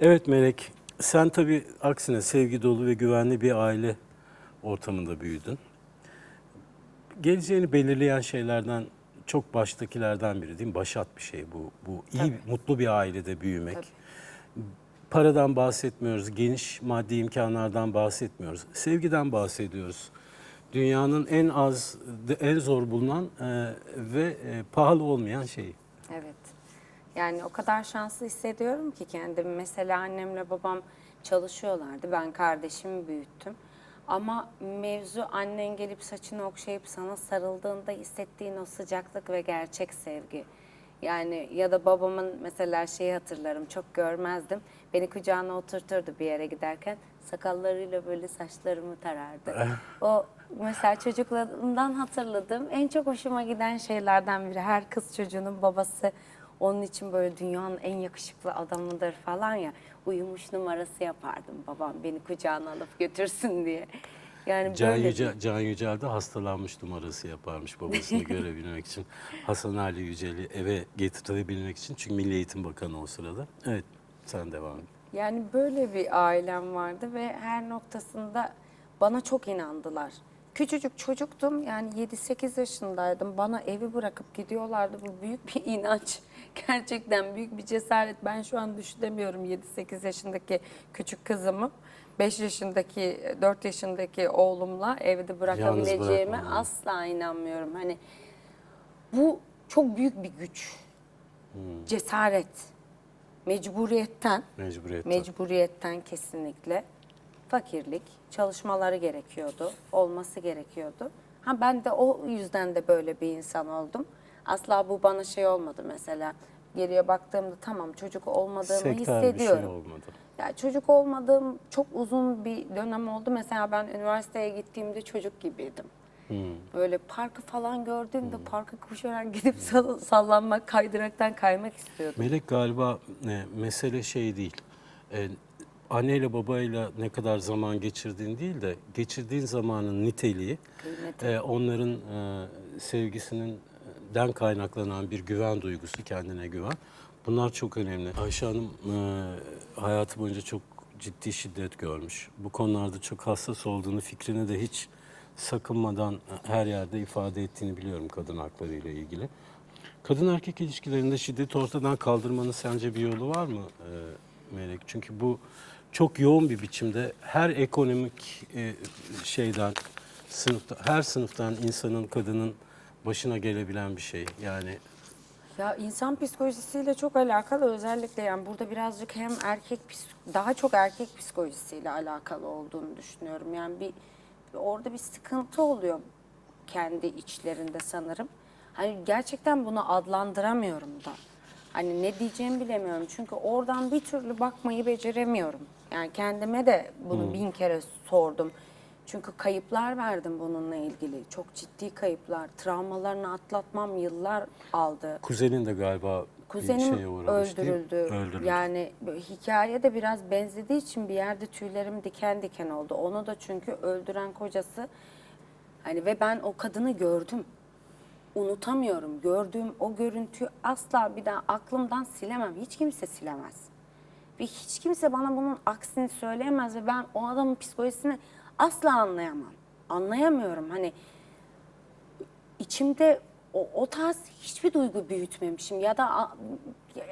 Evet Melek, sen tabii aksine sevgi dolu ve güvenli bir aile ortamında büyüdün. Geleceğini belirleyen şeylerden çok baştakilerden biri değil mi? Başat bir şey bu. Bu iyi, mutlu bir ailede büyümek. Tabii. Paradan bahsetmiyoruz, geniş maddi imkanlardan bahsetmiyoruz. Sevgiden bahsediyoruz. Dünyanın en az, en zor bulunan e, ve e, pahalı olmayan şeyi. Evet. Yani o kadar şanslı hissediyorum ki kendimi. Mesela annemle babam çalışıyorlardı. Ben kardeşimi büyüttüm. Ama mevzu annen gelip saçını okşayıp sana sarıldığında hissettiğin o sıcaklık ve gerçek sevgi. Yani ya da babamın mesela şeyi hatırlarım çok görmezdim. Beni kucağına oturturdu bir yere giderken sakallarıyla böyle saçlarımı tarardı. o mesela çocukluğumdan hatırladığım en çok hoşuma giden şeylerden biri. Her kız çocuğunun babası onun için böyle dünyanın en yakışıklı adamıdır falan ya. Uyumuş numarası yapardım babam beni kucağına alıp götürsün diye. Yani Can, böyle Yüce, Can Yücel de hastalanmış numarası yaparmış babasını görebilmek için. Hasan Ali Yücel'i eve getirebilmek için. Çünkü Milli Eğitim Bakanı o sırada. Evet, sen devam et. Yani böyle bir ailem vardı ve her noktasında bana çok inandılar. Küçücük çocuktum yani 7-8 yaşındaydım. Bana evi bırakıp gidiyorlardı. Bu büyük bir inanç. Gerçekten büyük bir cesaret. Ben şu an düşünemiyorum 7-8 yaşındaki küçük kızımı. 5 yaşındaki, 4 yaşındaki oğlumla evde bırakabileceğime asla inanmıyorum. Hani bu çok büyük bir güç. Cesaret. Mecburiyetten Mecburiyetten. Mecburiyetten kesinlikle. Fakirlik, çalışmaları gerekiyordu, olması gerekiyordu. Ha ben de o yüzden de böyle bir insan oldum. Asla bu bana şey olmadı mesela. Geriye baktığımda tamam çocuk olmadığımı Sektör bir şey hissediyorum. olmadı. Ya çocuk olmadığım çok uzun bir dönem oldu. Mesela ben üniversiteye gittiğimde çocuk gibiydim. Hmm. Böyle parkı falan gördüğümde parka koşarak gidip sall- sallanmak, kaydıraktan kaymak istiyordum. Melek galiba e, mesele şey değil. E, anneyle babayla ne kadar zaman geçirdiğin değil de geçirdiğin zamanın niteliği, Kıymeti. e, onların e, sevgisinin den kaynaklanan bir güven duygusu, kendine güven. Bunlar çok önemli. Ayşe Hanım e, hayatı boyunca çok ciddi şiddet görmüş. Bu konularda çok hassas olduğunu, fikrini de hiç sakınmadan her yerde ifade ettiğini biliyorum kadın hakları ile ilgili. Kadın erkek ilişkilerinde şiddeti ortadan kaldırmanın sence bir yolu var mı e, Melek? Çünkü bu çok yoğun bir biçimde her ekonomik e, şeyden, sınıfta, her sınıftan insanın, kadının başına gelebilen bir şey. Yani Ya insan psikolojisiyle çok alakalı özellikle yani burada birazcık hem erkek daha çok erkek psikolojisiyle alakalı olduğunu düşünüyorum. Yani bir orada bir sıkıntı oluyor kendi içlerinde sanırım. Hani gerçekten bunu adlandıramıyorum da. Hani ne diyeceğimi bilemiyorum. Çünkü oradan bir türlü bakmayı beceremiyorum. Yani kendime de bunu bin kere sordum. Çünkü kayıplar verdim bununla ilgili. Çok ciddi kayıplar. Travmalarını atlatmam yıllar aldı. kuzenin de galiba bir Kuzenim şeye uğramış değil mi? öldürüldü. Öldürüldü. Yani böyle hikaye de biraz benzediği için bir yerde tüylerim diken diken oldu. Onu da çünkü öldüren kocası hani ve ben o kadını gördüm. Unutamıyorum. Gördüğüm o görüntüyü asla bir daha aklımdan silemem. Hiç kimse silemez. Ve hiç kimse bana bunun aksini söyleyemez ve ben o adamın psikolojisini asla anlayamam. Anlayamıyorum. Hani içimde o, o tarz hiçbir duygu büyütmemişim ya da a,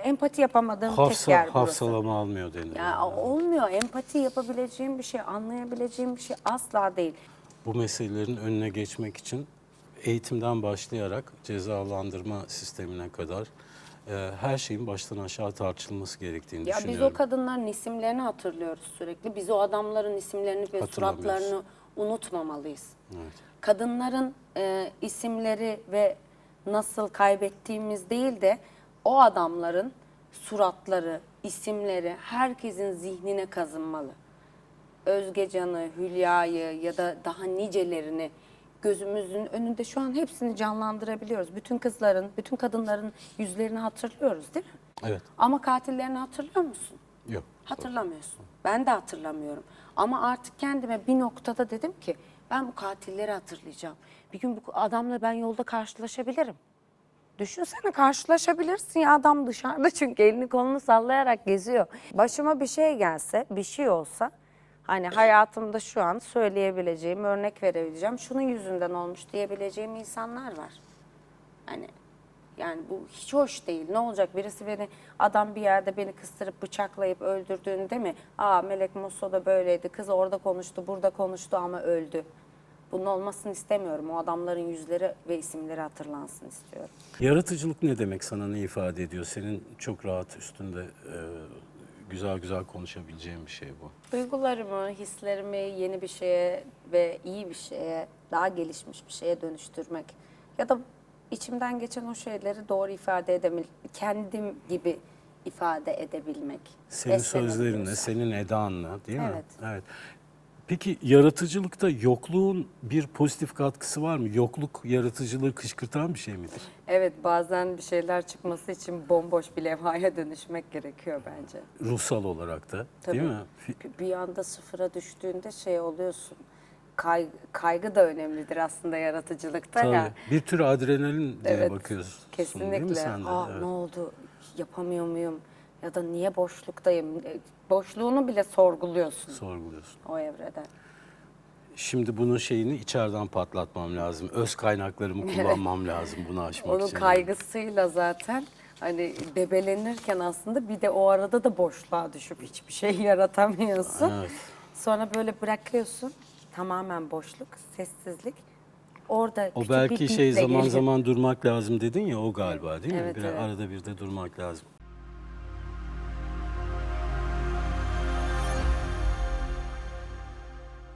empati yapamadığım tek Hafsa, yer burası. hafsalama almıyor denir. Ya yani. olmuyor. Empati yapabileceğim bir şey, anlayabileceğim bir şey asla değil. Bu meselelerin önüne geçmek için eğitimden başlayarak cezalandırma sistemine kadar e, her şeyin baştan aşağı tartışılması gerektiğini Ya biz düşünüyorum. o kadınların isimlerini hatırlıyoruz sürekli. Biz o adamların isimlerini ve suratlarını unutmamalıyız. Evet. Kadınların e, isimleri ve nasıl kaybettiğimiz değil de o adamların suratları, isimleri herkesin zihnine kazınmalı. Özgecan'ı, Hülya'yı ya da daha nicelerini gözümüzün önünde şu an hepsini canlandırabiliyoruz. Bütün kızların, bütün kadınların yüzlerini hatırlıyoruz değil mi? Evet. Ama katillerini hatırlıyor musun? Yok. Hatırlamıyorsun. Ben de hatırlamıyorum. Ama artık kendime bir noktada dedim ki ben bu katilleri hatırlayacağım. Bir gün bu adamla ben yolda karşılaşabilirim. Düşünsene karşılaşabilirsin ya adam dışarıda çünkü elini kolunu sallayarak geziyor. Başıma bir şey gelse, bir şey olsa hani hayatımda şu an söyleyebileceğim, örnek verebileceğim, şunun yüzünden olmuş diyebileceğim insanlar var. Hani yani bu hiç hoş değil. Ne olacak birisi beni adam bir yerde beni kıstırıp bıçaklayıp öldürdüğünde mi? Aa Melek Mosso da böyleydi. Kız orada konuştu, burada konuştu ama öldü. Bunun olmasını istemiyorum. O adamların yüzleri ve isimleri hatırlansın istiyorum. Yaratıcılık ne demek sana ne ifade ediyor? Senin çok rahat üstünde e, güzel güzel konuşabileceğin bir şey bu. Duygularımı, hislerimi yeni bir şeye ve iyi bir şeye, daha gelişmiş bir şeye dönüştürmek. Ya da içimden geçen o şeyleri doğru ifade edebilmek, kendim gibi ifade edebilmek. Senin sözlerinle, senin edanla değil mi? Evet. Evet. Peki yaratıcılıkta yokluğun bir pozitif katkısı var mı? Yokluk yaratıcılığı kışkırtan bir şey midir? Evet bazen bir şeyler çıkması için bomboş bir levhaya dönüşmek gerekiyor bence. Ruhsal olarak da Tabii. değil mi? Bir anda sıfıra düştüğünde şey oluyorsun. Kay- kaygı da önemlidir aslında yaratıcılıkta Tabii. ya. Bir tür adrenalin diye Evet, bakıyorsun değil mi Kesinlikle. sen de? Aa, Evet. Ne oldu? Yapamıyor muyum? Ya da niye boşluktayım? E, Boşluğunu bile sorguluyorsun Sorguluyorsun. o evrede. Şimdi bunun şeyini içeriden patlatmam lazım. Öz kaynaklarımı kullanmam lazım bunu aşmak Onun için. kaygısıyla zaten hani debelenirken aslında bir de o arada da boşluğa düşüp hiçbir şey yaratamıyorsun. Evet. Sonra böyle bırakıyorsun. Tamamen boşluk, sessizlik. Orada O belki bir şey zaman geliyor. zaman durmak lazım dedin ya o galiba değil mi? Evet, Bir evet. arada bir de durmak lazım.